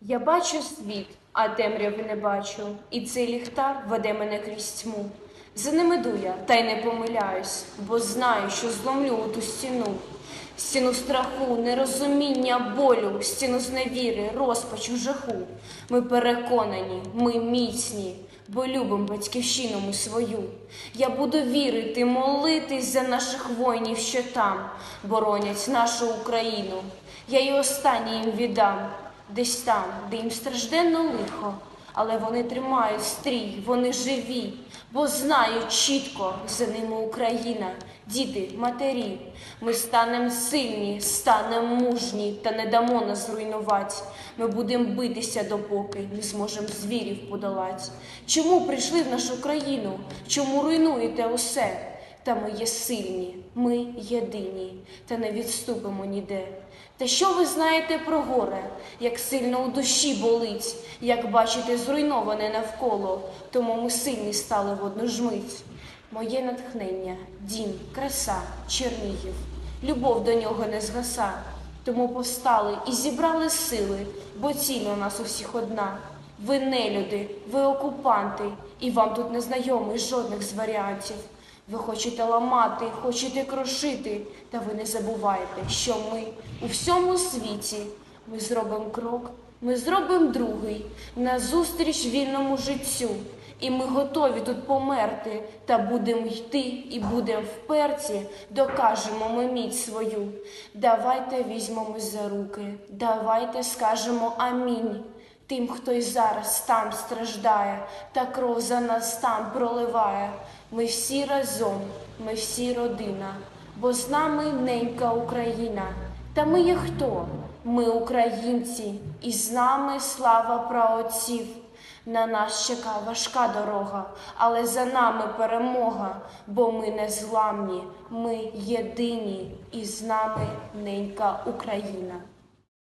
Я бачу світ, а темряви не бачу, і цей ліхтар веде мене крізь тьму. За ним іду я, та й не помиляюсь, бо знаю, що зломлю у ту стіну. Стіну страху, нерозуміння, болю, стіну зневіри, розпачу, жаху. Ми переконані, ми міцні, бо любим батьківщину свою. Я буду вірити, молитись за наших воїнів, що там боронять нашу Україну. Я й останнє їм віддам, десь там, де їм стражденно лихо. Але вони тримають стрій, вони живі, бо знають чітко за ними Україна, діти, матері. Ми станемо сильні, станемо мужні та не дамо нас зруйнувати. Ми будемо битися, допоки не зможемо звірів подолати. Чому прийшли в нашу країну? Чому руйнуєте усе? Та ми є сильні, ми єдині, та не відступимо ніде. Та що ви знаєте про горе, як сильно у душі болить, як бачите, зруйноване навколо, тому ми сильні стали в одну ж мить. Моє натхнення, дім, краса, Чернігів, любов до нього не згаса. Тому повстали і зібрали сили, бо ціль у нас усіх одна. Ви нелюди, ви окупанти, і вам тут не знайомий жодних з варіантів. Ви хочете ламати, хочете крошити, та ви не забувайте, що ми у всьому світі. Ми зробимо крок, ми зробимо другий назустріч вільному життю. І ми готові тут померти, та будемо йти і будемо вперті, докажемо ми міць свою. Давайте візьмемось за руки, давайте скажемо амінь. Тим, хто й зараз там страждає, та кров за нас там проливає. Ми всі разом, ми всі родина, бо з нами ненька Україна. Та ми є хто? Ми українці, і з нами слава праотців. На нас чека важка дорога, але за нами перемога, бо ми не зламні, ми єдині, і з нами ненька Україна.